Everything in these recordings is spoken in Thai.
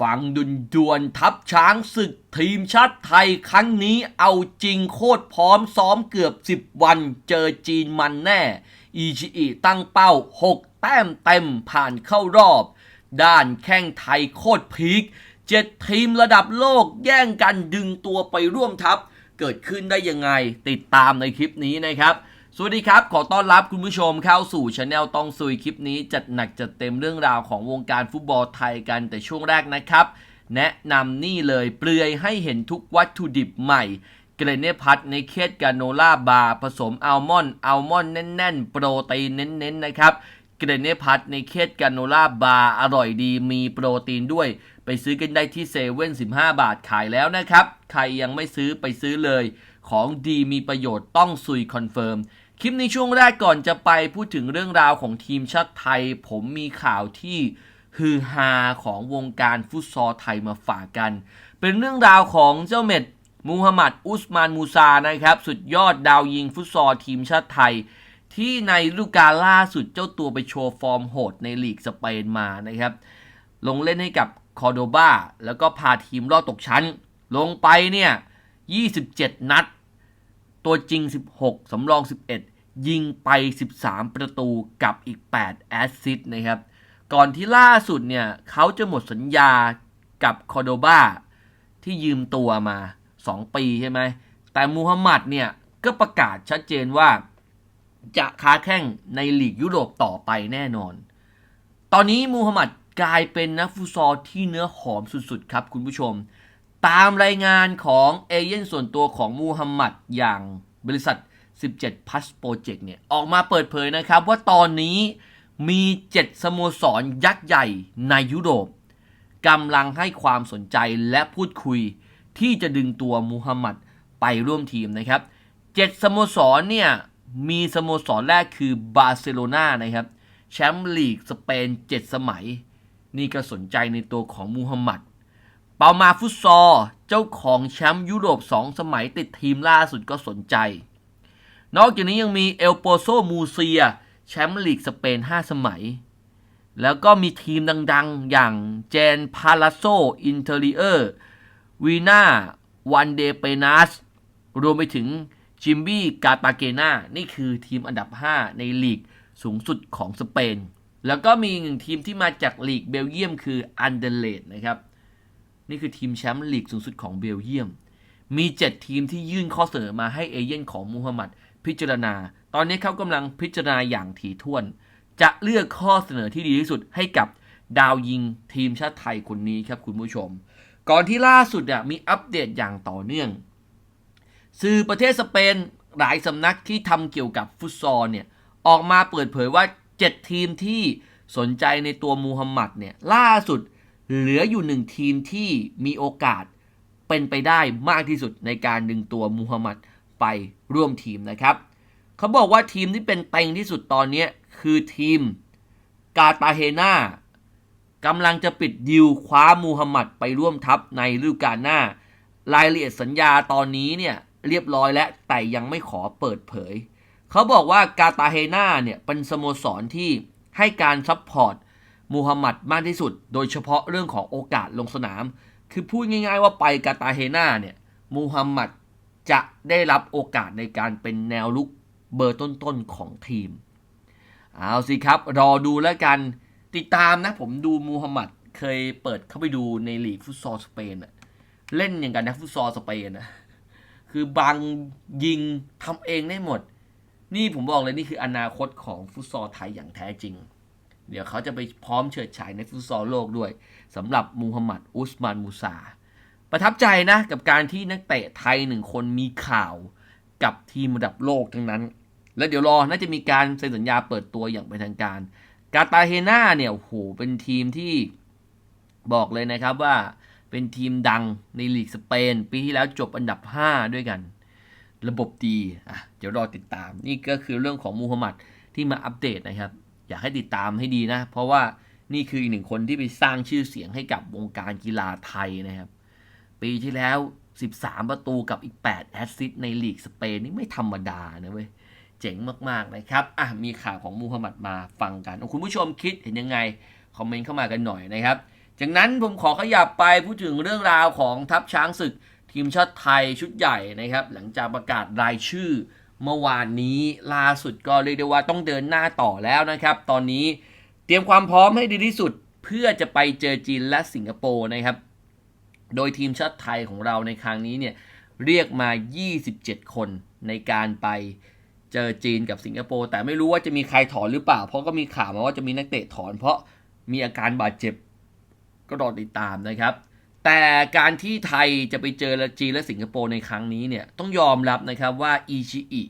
ฟังดุนดวนทัพช้างศึกทีมชาติไทยครั้งนี้เอาจริงโคตรพร้อมซ้อมเกือบ 10 วันเจอจีนมันแน่ อีชิอิตั้งเป้า 6 แต้มเต็มผ่านเข้ารอบ ด้านแข้งไทยโคตรพีคเจ็ดทีมระดับโลกแย่งกันดึงตัวไปร่วมทัพ เกิดขึ้นได้ยังไงติดตามในคลิปนี้นะครับ สวัสดีครับ ขอต้อนรับคุณผู้ชมเข้าสู่ช anel ต้องซุยคลิปนี้ จัดหนักจัดเต็มเรื่องราวของวงการฟุตบอลไทยกันแต่ช่วงแรกนะครับ แนะนำนี่เลยเปลือยให้เห็นทุกวัตถุดิบใหม่ เกรเนพัทในเคสกาโนล่าบาร์ผสมอัลมอนด์อัลมอนด์แน่น ๆ โปรตีนเน้น ๆ นะครับเกรเนพัทในเคสกาโนล่าบาร์อร่อยดีมีโปรตีนด้วย ไปซื้อกันได้ที่เซเว่น15บาทขายแล้วนะครับ ใครยังไม่ซื้อไปซื้อเลย ของดีมีประโยชน์ต้องซุยคอนเฟิร์ม คลิปนี้ช่วงแรกก่อนจะไปพูดถึงเรื่องราวของทีมชาติไทย ผมมีข่าวที่ฮือฮาของวงการฟุตซอลไทยมาฝากกัน เป็นเรื่องราวของเจ้าเม็ดมูฮัมหมัดอุสมานมูซานะครับ สุดยอดดาวยิงฟุตซอลทีมชาติไทย ที่ในฤดูกาลล่าสุดเจ้าตัวไปโชว์ฟอร์มโหดในลีกสเปนมานะครับ ลงเล่นให้กับคอร์โดบาแล้วก็พาทีมรอดตกชั้น ลงไปเนี่ย 27 นัด ตัวจริง 16 สำรอง 11 ยิงไป 13 ประตูกับอีก 8 แอสซิสต์นะครับ ก่อนที่ล่าสุดเนี่ยเขาจะหมดสัญญากับคอโดบาที่ยืมตัวมา 2 ปีใช่ไหม แต่มูฮัมหมัดเนี่ยก็ประกาศชัดเจนว่าจะค้าแข่งในลีกยุโรปต่อไปแน่นอน ตอนนี้มูฮัมหมัดกลายเป็นนักฟุตซอลที่เนื้อหอมสุดๆครับคุณผู้ชม ตามรายงานของเอเย่นส่วนตัวของมูฮัมหมัดอย่างบริษัท 17 Plus Project เนี่ยออกมาเปิดเผยนะครับว่าตอนนี้มี 7 สโมสรยักษ์ใหญ่ในยุโรปกำลังให้ความสนใจและพูดคุยที่จะดึงตัวมูฮัมหมัดไปร่วมทีมนะครับ 7 สโมสรเนี่ยมีสโมสรแรกคือบาร์เซโลนานะครับแชมป์ลีกสเปน 7 สมัย นี่ก็สนใจในตัวของมูฮัมหมัดเปามาฟุตซอลเจ้าของแชมป์ยุโรป 2 สมัยติดทีมล่าสุดก็สนใจ นอกจากนี้ยังมีเอลโปโซมูเซียแชมป์ลีกสเปน 5 สมัย แล้วก็มีทีมดังๆ อย่างเจนพาลาโซอินเทอริเออร์วีนาวันเดเปนัสรวมไปถึงจิมบี้กาตาเกนานี่คือทีมอันดับ 5 ในลีกสูงสุดของสเปน แล้วก็มีหนึ่งทีมที่มาจากลีกเบลเยียมคืออันเดเลดนะครับ นี่คือทีมแชมป์ลีกสูงสุดของเบลเยียม มี 7 ทีมที่ยื่นข้อเสนอมาให้เอเย่นของมูฮัมหมัด พิจารณา ตอนนี้เขากำลังพิจารณาอย่างถี่ถ้วน จะเลือกข้อเสนอที่ดีที่สุดให้กับดาวยิงทีมชาติไทยคนนี้ครับคุณผู้ชม ก่อนที่ล่าสุดอะมีอัปเดตอย่างต่อเนื่อง สื่อประเทศสเปนหลายสำนักที่ทำเกี่ยวกับฟุตซอลเนี่ยออกมาเปิดเผยว่า 7 ทีมที่สนใจในตัวมูฮัมหมัดเนี่ยล่าสุดเหลืออยู่หนึ่งทีมที่มีโอกาสเป็นไปได้มากที่สุดในการดึงตัวมูฮัมหมัด ไปร่วมทีมนะครับ เขาบอกว่าทีมที่เป็นเต็งที่สุดตอนนี้คือทีมกาตาเฮนากำลังจะปิดดิวคว้ามูฮัมหมัดไปร่วมทัพในฤดูกาลหน้า รายละเอียดสัญญาตอนนี้เนี่ยเรียบร้อยแล้วแต่ยังไม่ขอเปิดเผย เขาบอกว่ากาตาเฮนาเนี่ยเป็นสโมสรที่ให้การซัพพอร์ตมูฮัมหมัดมากที่สุด โดยเฉพาะเรื่องของโอกาสลงสนาม คือพูดง่ายๆว่าไปกาตาเฮนาเนี่ยมูฮัมหมัด จะได้รับโอกาสในการเป็นแนวลุกเบอร์ต้นๆของทีม เอาสิครับ รอดูแล้วกันติดตามนะ ผมดูมูฮัมหมัดเคยเปิดเข้าไปดูในลีกฟุตซอลสเปนอะเล่นอย่างกันนักฟุตซอลสเปนอะคือบางยิงทำเองได้หมด นี่ผมบอกเลยนี่คืออนาคตของฟุตซอลไทยอย่างแท้จริง เดี๋ยวเขาจะไปพร้อมเฉิดฉายในฟุตซอลโลกด้วยสำหรับมูฮัมหมัดอุสมานมูซา ประทับใจนะกับการที่นักเตะไทยหนึ่งคนมีข่าวกับทีมระดับโลกทั้งนั้น แล้วเดี๋ยวรอน่าจะมีการเซ็นสัญญาเปิดตัวอย่างเป็นทางการ กาตาเฮนาเนี่ยโอ้โหเป็นทีมที่บอกเลยนะครับว่าเป็นทีมดังในลีกสเปน ปีที่แล้วจบอันดับ 5 ด้วยกัน ระบบดีอะเดี๋ยวรอติดตาม นี่ก็คือเรื่องของมูฮัมหมัดที่มาอัปเดตนะครับ อยากให้ติดตามให้ดีนะ เพราะว่านี่คืออีกหนึ่งคนที่ไปสร้างชื่อเสียงให้กับวงการกีฬาไทยนะครับ ปีที่แล้ว 13 ประตูกับอีก 8 แอสซิสในลีกสเปนนี่ไม่ธรรมดานะเว้ย เจ๋งมาก ๆ นะครับ อะ มีข่าวของมูฮัมหมัดมาฟังกัน คุณผู้ชมคิดเห็นยังไง คอมเมนต์เข้ามากันหน่อยนะครับ จากนั้นผมขอขยับไปพูดถึงเรื่องราวของทัพช้างศึกทีมชาติไทยชุดใหญ่นะครับ หลังจากประกาศรายชื่อเมื่อวานนี้ล่าสุดก็เรียกได้ว่าต้องเดินหน้าต่อแล้วนะครับ ตอนนี้เตรียมความพร้อมให้ดีที่สุด เพื่อจะไปเจอจีนและสิงคโปร์นะครับ โดยทีมชาติไทยของเราในครั้งนี้เนี่ยเรียกมา 27 คนในการไปเจอจีนกับสิงคโปร์แต่ไม่รู้ว่าจะมีใครถอนหรือเปล่า เพราะก็มีข่าวมาว่าจะมีนักเตะถอน เพราะมีอาการบาดเจ็บก็รอติดตามนะครับ แต่การที่ไทยจะไปเจอจีนและสิงคโปร์ในครั้งนี้เนี่ยต้องยอมรับนะครับว่าอิชิอิ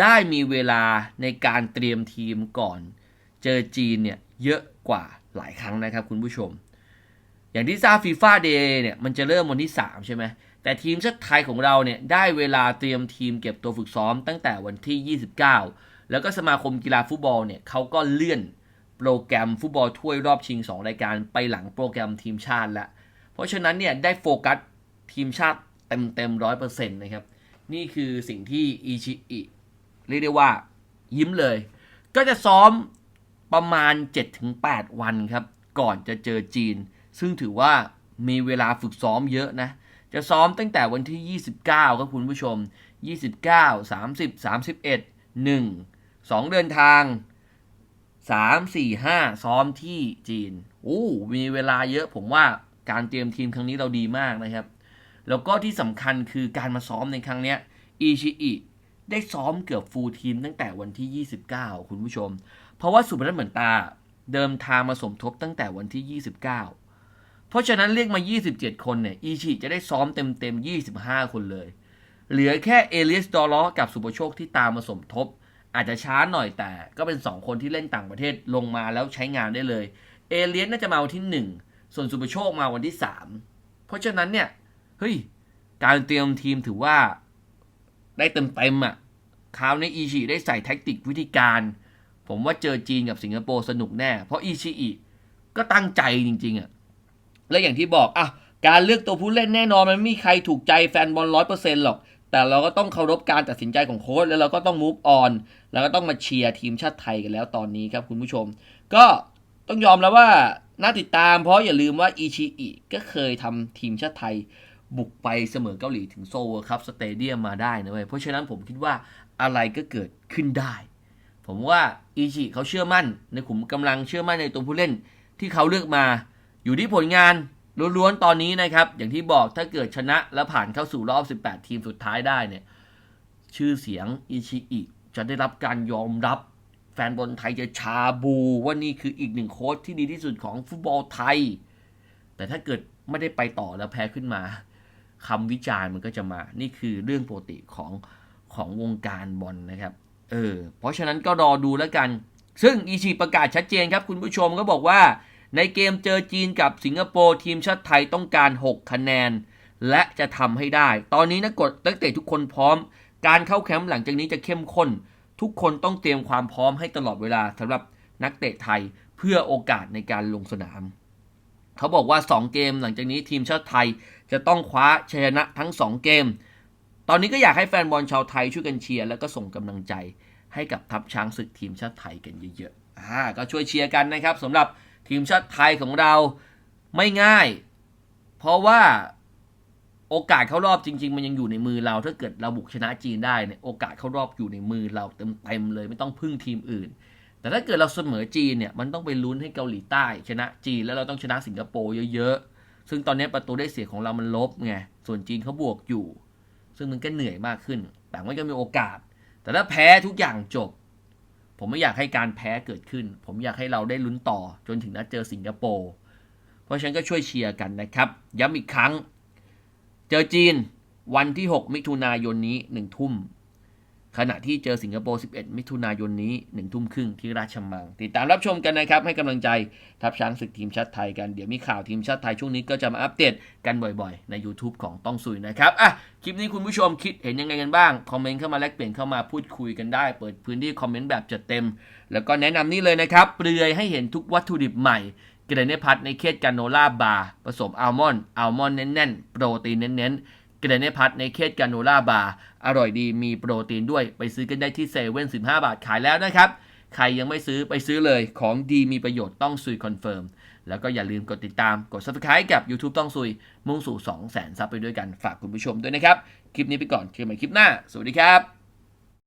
ได้มีเวลาในการเตรียมทีมก่อน เจอจีนเนี่ยเยอะกว่าหลายครั้งนะครับคุณผู้ชม อย่างที่ทราบฟีฟ่าเดย์เนี่ยมันจะเริ่มวันที่ 3 ใช่ไหมแต่ทีมชาติไทยของเราเนี่ยได้เวลาเตรียมทีมเก็บตัวฝึกซ้อมตั้งแต่วันที่ 29 แล้วก็สมาคมกีฬาฟุตบอลเนี่ยเขาก็เลื่อนโปรแกรมฟุตบอลถ้วยรอบชิง 2 รายการไปหลังโปรแกรมทีมชาติแล้วเพราะฉะนั้นเนี่ยได้โฟกัสทีมชาติเต็มเต็มร้อยเปอร์เซ็นต์นะครับ นี่คือสิ่งที่อิชิอิเรียกได้ว่ายิ้มเลย ก็จะซ้อมประมาณ 7-8 วันครับ ก่อนจะเจอจีน ซึ่งถือว่ามีเวลาฝึกซ้อมเยอะนะ จะซ้อมตั้งแต่วันที่ 29 ครับคุณผู้ชม 29 30 31 1 2 เดินทาง 3 4 5 ซ้อมที่จีนโอ้มีเวลาเยอะผมว่าการเตรียมทีมครั้งนี้เราดีมากนะครับ แล้วก็ที่สำคัญคือการมาซ้อมในครั้งเนี้ยอิชิอิได้ซ้อมเกือบฟูลทีมตั้งแต่วันที่ 29 คุณผู้ชม เพราะว่าสุพนัทเหมือนตาเดิมทางมาสมทบตั้งแต่วันที่ 29 เพราะฉะนั้นเรียกมา 27 คนเนี่ยอิชิจะได้ซ้อมเต็มๆ 25 คนเลย เหลือแค่เอเลียสดอลล์กับสุปโชคที่ตามมาสมทบ อาจจะช้าหน่อยแต่ก็เป็น 2 คนที่เล่นต่างประเทศลงมาแล้วใช้งานได้เลย เอเลียสน่าจะมาวันที่ 1 ส่วนสุปโชคมาวันที่ 3 เพราะฉะนั้นเนี่ยเฮ้ยการเตรียมทีมถือว่าได้เต็มๆอะคราวนี้อีชิได้ใส่แท็กติกวิธีการ ผมว่าเจอจีนกับสิงคโปร์สนุกแน่ เพราะอีชิอิก็ตั้งใจจริงๆอะ และอย่างที่บอกอะการเลือกตัวผู้เล่นแน่นอนมันไม่มีใครถูกใจแฟนบอลร้อยเปอร์เซ็นต์หรอก แต่เราก็ต้องเคารพการตัดสินใจของโค้ชแล้วเราก็ต้อง move on แล้วก็ต้องมาเชียร์ทีมชาติไทยกันแล้วตอนนี้ครับคุณผู้ชม ก็ต้องยอมแล้วว่าน่าติดตามเพราะอย่าลืมว่าอิชิอิก็เคยทำทีมชาติไทยบุกไปเสมอเกาหลีถึงโซลครับสเตเดียมมาได้นะเว้ยเพราะฉะนั้นผมคิดว่าอะไรก็เกิดขึ้นได้ ผมว่าอิชิเขาเชื่อมั่นในขุมกำลังเชื่อมั่นในตัวผู้เล่นที่เขาเลือกมา อยู่ที่ผลงานล้วนๆตอนนี้นะครับ อย่างที่บอกถ้าเกิดชนะแล้วผ่านเข้าสู่รอบ 18 ทีมสุดท้ายได้เนี่ย ชื่อเสียงอิชิอิจะได้รับการยอมรับ แฟนบอลไทยจะชาบูว่านี่คืออีกหนึ่งโค้ชที่ดีที่สุดของฟุตบอลไทย แต่ถ้าเกิดไม่ได้ไปต่อแล้วแพ้ขึ้นมาคำวิจารณ์มันก็จะมา นี่คือเรื่องปกติของของวงการบอลนะครับ เออ เพราะฉะนั้นก็รอดูแล้วกัน ซึ่งอีชีประกาศชัดเจนครับคุณผู้ชมก็บอกว่า ในเกมเจอจีนกับสิงคโปร์ทีมชาติไทยต้องการ 6 คะแนน และจะทำให้ได้ ตอนนี้นักกดนักเตะทุกคนพร้อม การเข้าแคมป์หลังจากนี้จะเข้มข้น ทุกคนต้องเตรียมความพร้อมให้ตลอดเวลาสำหรับนักเตะไทยเพื่อโอกาสในการลงสนาม เขาบอกว่า 2 เกมหลังจากนี้ทีมชาติไทยจะต้องคว้าชัยชนะทั้ง 2 เกม ตอนนี้ก็อยากให้แฟนบอลชาวไทยช่วยกันเชียร์แล้วก็ส่งกำลังใจให้กับทัพช้างศึกทีมชาติไทยกันเยอะๆอ่าก็ช่วยเชียร์กันนะครับสำหรับ ทีมชาติไทยของเราไม่ง่าย เพราะว่าโอกาสเข้ารอบจริง ๆ มันยังอยู่ในมือเรา ถ้าเกิดเราบุกชนะจีนได้เนี่ยโอกาสเข้ารอบอยู่ในมือเราเต็มๆเลยไม่ต้องพึ่งทีมอื่น แต่ถ้าเกิดเราเสมอจีนเนี่ยมันต้องไปลุ้นให้เกาหลีใต้ ชนะจีนแล้วเราต้องชนะสิงคโปร์เยอะๆ ซึ่งตอนนี้ประตูได้เสียของเรามันลบไงส่วนจีนเขาบวกอยู่ ซึ่งมันก็เหนื่อยมากขึ้น แต่มันก็มีโอกาส แต่ถ้าแพ้ทุกอย่างจบ ผมไม่อยากให้การแพ้เกิดขึ้น ผมอยากให้เราได้ลุ้นต่อจนถึงนัดเจอสิงคโปร์ เพราะฉะนั้นก็ช่วยเชียร์กันนะครับ ย้ำอีกครั้ง เจอจีนวันที่ 6 มิถุนายนนี้1ทุ่ม ขณะที่เจอสิงคโปร์ 11 มิถุนายนนี้ 1 ทุ่มครึ่งที่ราชมัง ติดตามรับชมกันนะครับ ให้กำลังใจทัพช้างศึกทีมชาติไทยกัน เดี๋ยวมีข่าวทีมชาติไทยช่วงนี้ก็จะมาอัปเดตกันบ่อยๆ ใน YouTube ของต้องซุยนะครับ อะ คลิปนี้คุณผู้ชมคิดเห็นยังไงกันบ้าง คอมเมนต์เข้ามาแลกเปลี่ยนเข้ามาพูดคุยกันได้ เปิดพื้นที่คอมเมนต์แบบจัดเต็ม แล้วก็แนะนำนี่เลยนะครับเปลือยให้เห็นทุกวัตถุดิบใหม่เกรเนพัทในเคสกาโนล่าบาร์ผสมอัลมอนด์อัลมอนด์แน่นๆโปรตีนเน้นๆ เกรเนพัทในเคสกาโนล่าบาร์อร่อยดีมีโปรตีนด้วยไปซื้อกันได้ที่เซเว่นสิบาทขายแล้วนะครับ ใครยังไม่ซื้อไปซื้อเลยของดีมีประโยชน์ต้องซุยคอนเฟิร์มแล้วก็อย่าลืมกดติดตามกด subscribe กับ YouTube ต้องซุย มุ่งสู่ 2 0 0 0 0 0ซับไปด้วยกันฝากคุณผู้ชมด้วยนะครับ คลิปนี้ไปก่อนเจอกันใหม่คลิปหน้า สวัสดีครับ